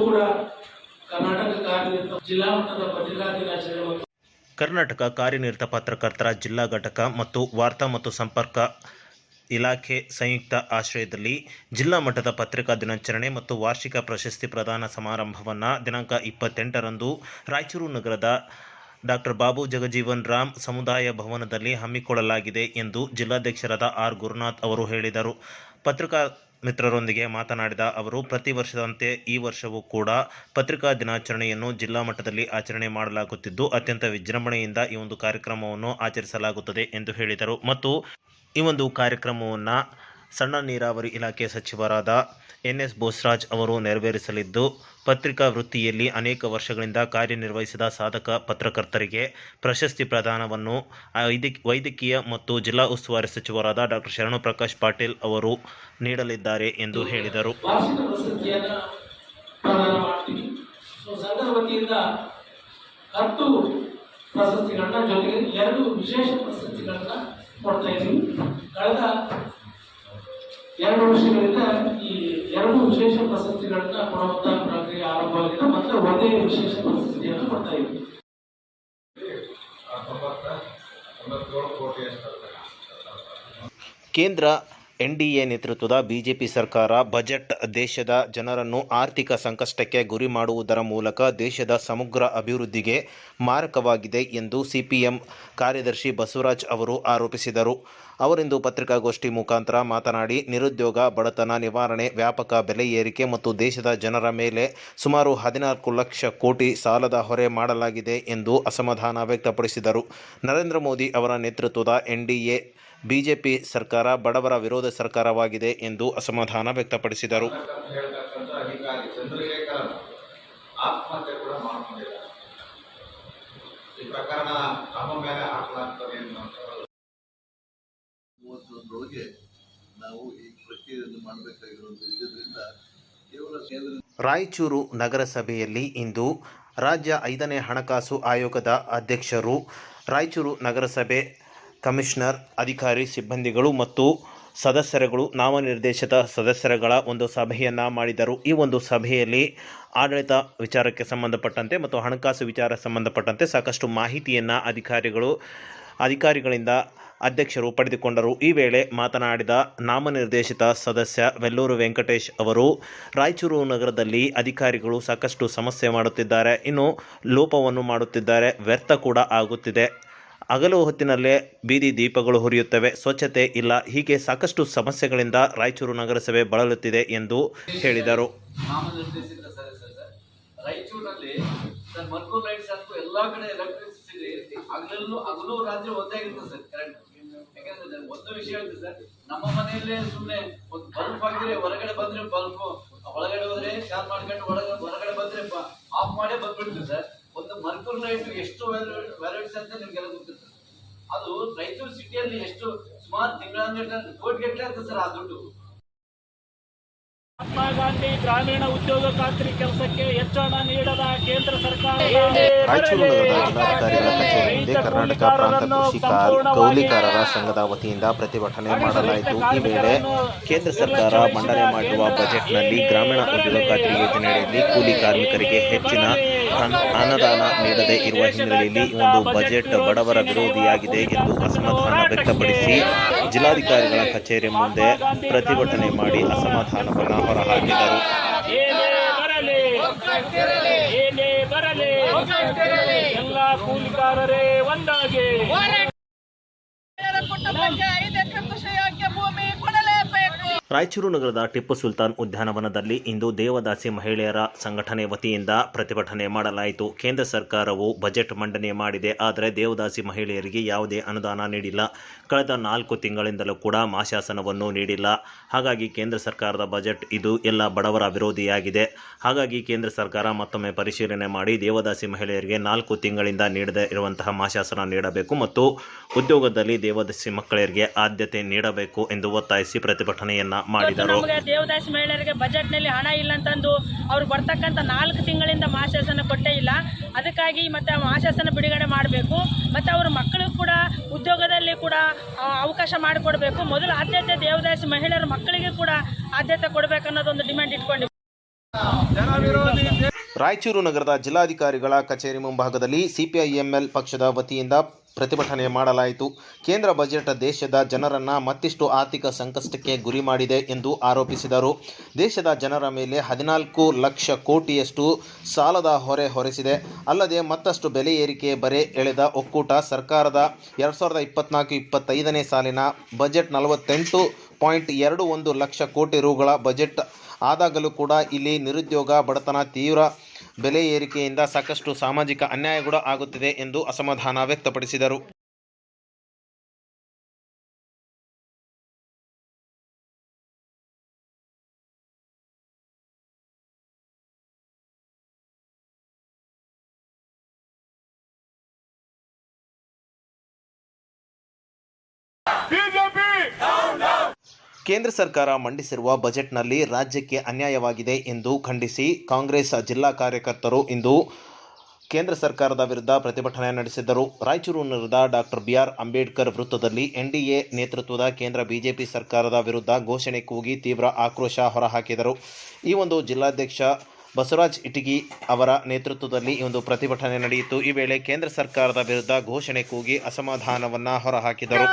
ಕೂಡ ಕರ್ನಾಟಕ ಕಾರ್ಯನಿರತ ಜಿಲ್ಲಾ ಮಟ್ಟದ ಪತ್ರಿಕಾ ದಿನಾಚರಣೆ ಕರ್ನಾಟಕ ಕಾರ್ಯನಿರತ ಪತ್ರಕರ್ತರ ಜಿಲ್ಲಾ ಘಟಕ ಮತ್ತು ವಾರ್ತಾ ಮತ್ತು ಸಂಪರ್ಕ ಇಲಾಖೆ ಸಂಯುಕ್ತ ಆಶ್ರಯದಲ್ಲಿ ಜಿಲ್ಲಾ ಮಟ್ಟದ ಪತ್ರಿಕಾ ದಿನಾಚರಣೆ ಮತ್ತು ವಾರ್ಷಿಕ ಪ್ರಶಸ್ತಿ ಪ್ರದಾನ ಸಮಾರಂಭವನ್ನು ದಿನಾಂಕ ಇಪ್ಪತ್ತೆಂಟರಂದು ರಾಯಚೂರು ನಗರದ ಡಾಕ್ಟರ್ ಬಾಬು ಜಗಜೀವನ್ ರಾಮ್ ಸಮುದಾಯ ಭವನದಲ್ಲಿ ಹಮ್ಮಿಕೊಳ್ಳಲಾಗಿದೆ ಎಂದು ಜಿಲ್ಲಾಧ್ಯಕ್ಷರಾದ ಆರ್ ಗುರುನಾಥ್ ಅವರು ಹೇಳಿದರು. ಪತ್ರಿಕಾ ಮಿತ್ರರೊಂದಿಗೆ ಮಾತನಾಡಿದ ಅವರು, ಪ್ರತಿ ವರ್ಷದಂತೆ ಈ ವರ್ಷವೂ ಕೂಡ ಪತ್ರಿಕಾ ದಿನಾಚರಣೆಯನ್ನು ಜಿಲ್ಲಾ ಮಟ್ಟದಲ್ಲಿ ಆಚರಣೆ ಮಾಡಲಾಗುತ್ತಿದ್ದು, ಅತ್ಯಂತ ವಿಜೃಂಭಣೆಯಿಂದ ಈ ಒಂದು ಕಾರ್ಯಕ್ರಮವನ್ನು ಆಚರಿಸಲಾಗುತ್ತದೆ ಎಂದು ಹೇಳಿದರು. ಮತ್ತು ಈ ಒಂದು ಕಾರ್ಯಕ್ರಮವನ್ನು ಸಣ್ಣ ನೀರಾವರಿ ಇಲಾಖೆ ಸಚಿವರಾದ ಎನ್ ಎಸ್ ಬೋಸರಾಜ್ ಅವರು ನೆರವೇರಿಸಲಿದ್ದು, ಪತ್ರಿಕಾ ವೃತ್ತಿಯಲ್ಲಿ ಅನೇಕ ವರ್ಷಗಳಿಂದ ಕಾರ್ಯನಿರ್ವಹಿಸಿದ ಸಾಧಕ ಪತ್ರಕರ್ತರಿಗೆ ಪ್ರಶಸ್ತಿ ಪ್ರದಾನವನ್ನು ವೈದ್ಯಕ್ ವೈದ್ಯಕೀಯ ಮತ್ತು ಜಿಲ್ಲಾ ಉಸ್ತುವಾರಿ ಸಚಿವರಾದ ಡಾಕ್ಟರ್ ಶರಣು ಪ್ರಕಾಶ್ ಪಾಟೀಲ್ ಅವರು ನೀಡಲಿದ್ದಾರೆ ಎಂದು ಹೇಳಿದರು. ಪ್ರಶಸ್ತಿಗಳನ್ನ ಜೊತೆಗೆ ಎರಡು ವಿಶೇಷ ಪ್ರಶಸ್ತಿಗಳನ್ನ ಕೊಡ್ತಾ ಇದ್ದೀವಿ. ಕಳೆದ ಎರಡು ವರ್ಷಗಳಿಂದ ಈ ಎರಡು ವಿಶೇಷ ಪ್ರಶಸ್ತಿಗಳನ್ನ ಕೊಡುವಂತಹ ಪ್ರಕ್ರಿಯೆ ಆರಂಭವಾಗಿದೆ ಮತ್ತೆ ಒಂದೇ ವಿಶೇಷ ಪ್ರಶಸ್ತಿಯನ್ನು ಕೊಡ್ತಾ ಇದೆ ಕೇಂದ್ರ ಎನ್ ಡಿ ಎ ನೇತೃತ್ವದ ಬಿಜೆಪಿ ಸರ್ಕಾರ ಬಜೆಟ್ ದೇಶದ ಜನರನ್ನು ಆರ್ಥಿಕ ಸಂಕಷ್ಟಕ್ಕೆ ಗುರಿ ಮಾಡುವುದರ ಮೂಲಕ ದೇಶದ ಸಮಗ್ರ ಅಭಿವೃದ್ಧಿಗೆ ಮಾರಕವಾಗಿದೆ ಎಂದು ಸಿಪಿಎಂ ಕಾರ್ಯದರ್ಶಿ ಬಸವರಾಜ್ ಅವರು ಆರೋಪಿಸಿದರು. ಅವರಿಂದು ಪತ್ರಿಕಾಗೋಷ್ಠಿ ಮುಖಾಂತರ ಮಾತನಾಡಿ, ನಿರುದ್ಯೋಗ, ಬಡತನ ನಿವಾರಣೆ, ವ್ಯಾಪಕ ಬೆಲೆ ಏರಿಕೆ ಮತ್ತು ದೇಶದ ಜನರ ಮೇಲೆ ಸುಮಾರು ಹದಿನಾಲ್ಕು ಲಕ್ಷ ಕೋಟಿ ಸಾಲದ ಹೊರೆ ಮಾಡಲಾಗಿದೆ ಎಂದು ಅಸಮಾಧಾನ ವ್ಯಕ್ತಪಡಿಸಿದರು. ನರೇಂದ್ರ ಮೋದಿ ಅವರ ನೇತೃತ್ವದ ಎನ್ಡಿಎ ಬಿಜೆಪಿ ಸರ್ಕಾರ ಬಡವರ ವಿರೋಧ ಸರ್ಕಾರವಾಗಿದೆ ಎಂದು ಅಸಮಾಧಾನ ವ್ಯಕ್ತಪಡಿಸಿದರು. ರಾಯಚೂರು ನಗರಸಭೆಯಲ್ಲಿ ಇಂದು ರಾಜ್ಯ ಐದನೇ ಹಣಕಾಸು ಆಯೋಗದ ಅಧ್ಯಕ್ಷರು ರಾಯಚೂರು ನಗರಸಭೆ ಕಮಿಷನರ್, ಅಧಿಕಾರಿ, ಸಿಬ್ಬಂದಿಗಳು ಮತ್ತು ಸದಸ್ಯರುಗಳು ನಾಮನಿರ್ದೇಶಿತ ಸದಸ್ಯರುಗಳ ಒಂದು ಸಭೆಯನ್ನು ಮಾಡಿದರು. ಈ ಒಂದು ಸಭೆಯಲ್ಲಿ ಆಡಳಿತ ವಿಚಾರಕ್ಕೆ ಸಂಬಂಧಪಟ್ಟಂತೆ ಮತ್ತು ಹಣಕಾಸು ವಿಚಾರ ಸಂಬಂಧಪಟ್ಟಂತೆ ಸಾಕಷ್ಟು ಮಾಹಿತಿಯನ್ನು ಅಧಿಕಾರಿಗಳು, ಅಧಿಕಾರಿಗಳಿಂದ ಅಧ್ಯಕ್ಷರು ಪಡೆದುಕೊಂಡರು. ಈ ವೇಳೆ ಮಾತನಾಡಿದ ನಾಮನಿರ್ದೇಶಿತ ಸದಸ್ಯ ವೆಲ್ಲೂರು ವೆಂಕಟೇಶ್ ಅವರು, ರಾಯಚೂರು ನಗರದಲ್ಲಿ ಅಧಿಕಾರಿಗಳು ಸಾಕಷ್ಟು ಸಮಸ್ಯೆ ಮಾಡುತ್ತಿದ್ದಾರೆ. ಇನ್ನು ಲೋಪವನ್ನು ಮಾಡುತ್ತಿದ್ದಾರೆ. ವ್ಯರ್ಥ ಕೂಡ ಆಗುತ್ತಿದೆ. ಹಗಲು ಹೊತ್ತಿನಲ್ಲೇ ಬೀದಿ ದೀಪಗಳು ಹುರಿಯುತ್ತವೆ. ಸ್ವಚ್ಛತೆ ಇಲ್ಲ. ಹೀಗೆ ಸಾಕಷ್ಟು ಸಮಸ್ಯೆಗಳಿಂದ ರಾಯಚೂರು ನಗರಸಭೆ ಬಳಲುತ್ತಿದೆ ಎಂದು ಹೇಳಿದರು. ಸದಸ್ಯ ಸರ್ ಮರ್ಕೂರ್ ಲೈಟ್ಸ್ ಅಂತೂ ಎಲ್ಲಾ ಕಡೆ ಎಲೆಕ್ಟ್ರಿಸಿಟಿ ಹಗಲಲ್ಲೂ ಹಗಲು ರಾತ್ರಿ ಒಂದೇ ಸರ್ ಕರೆಂಟ್ ಯಾಕಂದ್ರೆ ಒಂದು ವಿಷಯ ಹೇಳ್ತೀವಿ ಸರ್. ನಮ್ಮ ಮನೆಯಲ್ಲೇ ಸುಮ್ಮನೆ ಒಂದು ಬಲ್ಬ್ ಹಾಕಿದ್ರೆ ಹೊರಗಡೆ ಬಂದ್ರೆ ಬಲ್ಬ್ ಒಳಗಡೆ ಹೋದ್ರೆ ಚಾರ್ಜ್ ಮಾಡ್ಕೊಂಡು ಒಳಗಡೆ ಹೊರಗಡೆ ಬಂದ್ರೆ ಆಫ್ ಮಾಡೇ ಬಂದ್ಬಿಡ್ತೀವಿ ಸರ್. ಒಂದು ಮರ್ಕೂರ್ ಲೈಟ್ ಎಷ್ಟು ವ್ಯಾಲ್ಯೂಸ್ ಅಂತ ನಿಮ್ಗೆಲ್ಲ ಗೊತ್ತಿರ್ತದೆ ಅದು ರಾಯಚೂರು ಸಿಟಿಯಲ್ಲಿ ಎಷ್ಟು ಸುಮಾರು ತಿಂಗಳ ಕೋಟಿಗಟ್ಟಲೆ ಅಂತ ಸರ್ ಆ ದುಡ್ಡು ಮಹಾತ್ಮ ಗಾಂಧಿ ಗ್ರಾಮೀಣ ಉದ್ಯೋಗ ಖಾತ್ರಿ ಕೆಲಸಕ್ಕೆ ಹೆಚ್ಚು ಹಣ ನೀಡದ ಕೇಂದ್ರ ಸರ್ಕಾರ ಕರ್ನಾಟಕ ಪ್ರಾಂತ ಕೃಷಿ ಕಾರ್- ಕೌಲಿಕಾರರ ಸಂಘದ ವತಿಯಿಂದ ಪ್ರತಿಭಟನೆ ಮಾಡಲಾಯಿತು ಈ ವೇಳೆ ಕೇಂದ್ರ ಸರ್ಕಾರ ಮಂಡನೆ ಮಾಡಿರುವ ಬಜೆಟ್ನಲ್ಲಿ ಗ್ರಾಮೀಣ ಉದ್ಯೋಗ ಖಾತ್ರಿ ಯೋಜನೆಯಲ್ಲಿ ಕೂಲಿ ಕಾರ್ಮಿಕರಿಗೆ ಹೆಚ್ಚಿನ ಅನುದಾನ ನೀಡದೇ ಇರುವ ಹಿನ್ನೆಲೆಯಲ್ಲಿ ಈ ಒಂದು ಬಜೆಟ್ ಬಡವರ ವಿರೋಧಿಯಾಗಿದೆ ಎಂದು ಅಸಮಾಧಾನ ವ್ಯಕ್ತಪಡಿಸಿ ಜಿಲ್ಲಾಧಿಕಾರಿಗಳ ಕಚೇರಿ ಮುಂದೆ ಪ್ರತಿಭಟನೆ ಮಾಡಿ ಅಸಮಾಧಾನವನ್ನು ಹೊರಹಾಕಿದರು. ಎಲ್ಲ ಕೂಲಿಕಾರರೇ ಒಂದಾಗಿ. ರಾಯಚೂರು ನಗರದ ಟಿಪ್ಪು ಸುಲ್ತಾನ್ ಉದ್ಯಾನವನದಲ್ಲಿ ಇಂದು ದೇವದಾಸಿ ಮಹಿಳೆಯರ ಸಂಘಟನೆ ವತಿಯಿಂದ ಪ್ರತಿಭಟನೆ ಮಾಡಲಾಯಿತು. ಕೇಂದ್ರ ಸರ್ಕಾರವು ಬಜೆಟ್ ಮಂಡನೆ ಮಾಡಿದೆ. ಆದರೆ ದೇವದಾಸಿ ಮಹಿಳೆಯರಿಗೆ ಯಾವುದೇ ಅನುದಾನ ನೀಡಿಲ್ಲ. ಕಳೆದ ನಾಲ್ಕು ತಿಂಗಳಿಂದಲೂ ಕೂಡ ಮಾಶಾಸನವನ್ನು ನೀಡಿಲ್ಲ. ಹಾಗಾಗಿ ಕೇಂದ್ರ ಸರ್ಕಾರದ ಬಜೆಟ್ ಇದು ಎಲ್ಲ ಬಡವರ ವಿರೋಧಿಯಾಗಿದೆ. ಹಾಗಾಗಿ ಕೇಂದ್ರ ಸರ್ಕಾರ ಮತ್ತೊಮ್ಮೆ ಪರಿಶೀಲನೆ ಮಾಡಿ ದೇವದಾಸಿ ಮಹಿಳೆಯರಿಗೆ ನಾಲ್ಕು ತಿಂಗಳಿಂದ ನೀಡದೇ ಇರುವಂತಹ ಮಾಶಾಸನ ನೀಡಬೇಕು ಮತ್ತು ಉದ್ಯೋಗದಲ್ಲಿ ದೇವದಾಸಿ ಮಕ್ಕಳಿಗೆ ಆದ್ಯತೆ ನೀಡಬೇಕು ಎಂದು ಒತ್ತಾಯಿಸಿ ಪ್ರತಿಭಟನೆಯನ್ನ ಇವತ್ತು ಮಾಡಿದರು. ನಮಗೆ ದೇವದಾಸಿ ಮಹಿಳೆಯರಿಗೆ ಬಜೆಟ್ನಲ್ಲಿ ಹಣ ಇಲ್ಲ ಅಂತಂದು ಅವ್ರು ಬರ್ತಕ್ಕಂತ ನಾಲ್ಕು ತಿಂಗಳಿಂದ ಮಾಶಾಸನ ಕೊಟ್ಟೇ ಇಲ್ಲ. ಅದಕ್ಕಾಗಿ ಮತ್ತೆ ಮಾಶಾಸನ ಬಿಡುಗಡೆ ಮಾಡಬೇಕು. ಮತ್ತೆ ಅವ್ರ ಮಕ್ಕಳು ಕೂಡ ಉದ್ಯೋಗದಲ್ಲಿ ಕೂಡ ಆ, ಅವಕಾಶ ಮಾಡಿಕೊಡ್ಬೇಕು. ಮೊದಲು ಆದ್ಯತೆ ದೇವದಾಸಿ ಮಹಿಳೆಯರ ಮಕ್ಕಳಿಗೆ ಕೂಡ ಆದ್ಯತೆ ಕೊಡಬೇಕು ಅನ್ನೋದೊಂದು ಡಿಮ್ಯಾಂಡ್ ಇಟ್ಕೊಂಡಿದ್ದೀವಿ ಜನ ವಿರೋಧಿ ರಾಯಚೂರು ನಗರದ ಜಿಲ್ಲಾಧಿಕಾರಿಗಳ ಕಚೇರಿ ಮುಂಭಾಗದಲ್ಲಿ ಸಿಪಿಐಎಂಎಲ್ ಪಕ್ಷದ ವತಿಯಿಂದ ಪ್ರತಿಭಟನೆ ಮಾಡಲಾಯಿತು. ಕೇಂದ್ರ ಬಜೆಟ್ ದೇಶದ ಜನರನ್ನ ಮತ್ತಿಷ್ಟು ಆರ್ಥಿಕ ಸಂಕಷ್ಟಕ್ಕೆ ಗುರಿ ಮಾಡಿದೆ ಎಂದು ಆರೋಪಿಸಿದರು. ದೇಶದ ಜನರ ಮೇಲೆ ಹದಿನಾಲ್ಕು ಲಕ್ಷ ಕೋಟಿಯಷ್ಟು ಸಾಲದ ಹೊರೆ ಹೊರಿಸಿದೆ. ಅಲ್ಲದೆ ಮತ್ತಷ್ಟು ಬೆಲೆ ಏರಿಕೆ ಬರೆ ಎಳೆದ ಒಕ್ಕೂಟ ಸರ್ಕಾರದ ಎರಡು ಸಾವಿರದ ಇಪ್ಪತ್ನಾಲ್ಕು ಇಪ್ಪತ್ತೈದನೇ ಸಾಲಿನ ಬಜೆಟ್ ನಲವತ್ತೆಂಟು ಪಾಯಿಂಟ್ ಎರಡು ಒಂದು ಲಕ್ಷ ಕೋಟಿ ರುಗಳ ಬಜೆಟ್. ಆದಾಗಲೂ ಕೂಡ ಇಲ್ಲಿ ನಿರುದ್ಯೋಗ ಬಡತನ ತೀವ್ರ ಬೆಲೆ ಏರಿಕೆಯಿಂದ ಸಾಕಷ್ಟು ಸಾಮಾಜಿಕ ಅನ್ಯಾಯ ಕೂಡ ಆಗುತ್ತಿದೆ ಎಂದು ಅಸಮಾಧಾನ ವ್ಯಕ್ತಪಡಿಸಿದರು. ಕೇಂದ್ರ ಸರ್ಕಾರ ಮಂಡಿಸಿರುವ ಬಜೆಟ್ನಲ್ಲಿ ರಾಜ್ಯಕ್ಕೆ ಅನ್ಯಾಯವಾಗಿದೆ ಎಂದು ಖಂಡಿಸಿ ಕಾಂಗ್ರೆಸ್ ಜಿಲ್ಲಾ ಕಾರ್ಯಕರ್ತರು ಇಂದು ಕೇಂದ್ರ ಸರ್ಕಾರದ ವಿರುದ್ಧ ಪ್ರತಿಭಟನೆ ನಡೆಸಿದ್ದರು. ರಾಯಚೂರು ನಗರದ ಡಾಕ್ಟರ್ ಬಿಆರ್ ಅಂಬೇಡ್ಕರ್ ವೃತ್ತದಲ್ಲಿ ಎನ್ಡಿಎ ನೇತೃತ್ವದ ಕೇಂದ್ರ ಬಿಜೆಪಿ ಸರ್ಕಾರದ ವಿರುದ್ಧ ಘೋಷಣೆ ಕೂಗಿ ತೀವ್ರ ಆಕ್ರೋಶ ಹೊರಹಾಕಿದರು. ಈ ಒಂದು ಜಿಲ್ಲಾಧ್ಯಕ್ಷ ಬಸವರಾಜ್ ಇಟಗಿ ಅವರ ನೇತೃತ್ವದಲ್ಲಿ ಈ ಒಂದು ಪ್ರತಿಭಟನೆ ನಡೆಯಿತು. ಈ ವೇಳೆ ಕೇಂದ್ರ ಸರ್ಕಾರದ ವಿರುದ್ಧ ಘೋಷಣೆ ಕೂಗಿ ಅಸಮಾಧಾನವನ್ನು ಹೊರಹಾಕಿದರು.